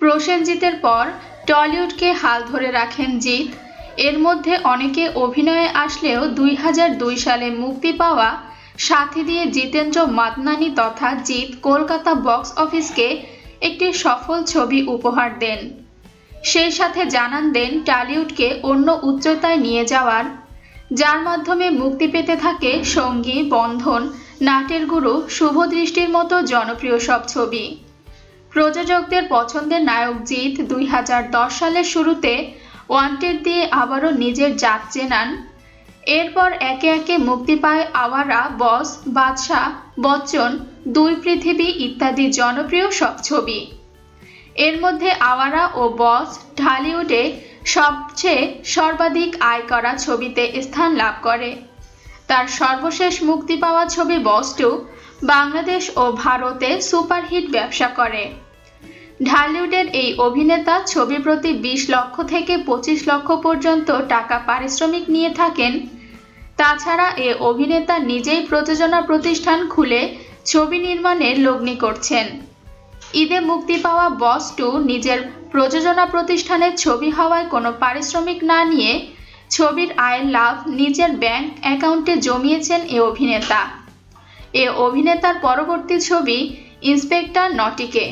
প্রসেনজিতের পর টলিউডকে হাল ধরে রাখেন জিৎ। এর মধ্যে অনেকে অভিনয়ে আসলেও দুই সালে মুক্তি পাওয়া সাথী দিয়ে জিতেন্দ্র মাতনানি তথা জিৎ কলকাতা বক্স অফিসকে একটি সফল ছবি উপহার দেন। সেই সাথে জানান দেন, টলিউডকে অন্য উচ্চতায় নিয়ে যাওয়ার যার মাধ্যমে মুক্তি পেতে থাকে সঙ্গী, বন্ধন, নাটের গুরু, শুভ দৃষ্টির মতো জনপ্রিয় সব ছবি। প্রযোজকদের পছন্দের নায়ক জিৎ দুই হাজার দশ সালের শুরুতে ওয়ান্টেড দিয়ে আবারও নিজের জাত চেনান। এরপর একে একে মুক্তি পায় আওয়ারা, বস, বাদশাহ, বচ্চন, দুই পৃথিবী ইত্যাদি জনপ্রিয় সব ছবি। এর মধ্যে আওয়ারা ও বস ঢালিউডে সবচেয়ে সর্বাধিক আয় করা ছবিতে স্থান লাভ করে। তার সর্বশেষ মুক্তি পাওয়া ছবি বস টু বাংলাদেশ ও ভারতে সুপারহিট ব্যবসা করে। ঢালিউডের এই অভিনেতা ছবি প্রতি বিশ লক্ষ থেকে পঁচিশ লক্ষ পর্যন্ত টাকা পারিশ্রমিক নিয়ে থাকেন। তাছাড়া এ অভিনেতা নিজেই প্রযোজনা প্রতিষ্ঠান খুলে ছবি নির্মাণের লগ্নি করছেন। ঈদে মুক্তি পাওয়া বস টু নিজের প্রযোজনা প্রতিষ্ঠানের ছবি হওয়ায় কোনো পারিশ্রমিক না নিয়ে ছবির আয়ের লাভ নিজের ব্যাংক অ্যাকাউন্টে জমিয়েছেন এ অভিনেতা। এ অভিনেতার পরবর্তী ছবি ইন্সপেক্টর নটিকে।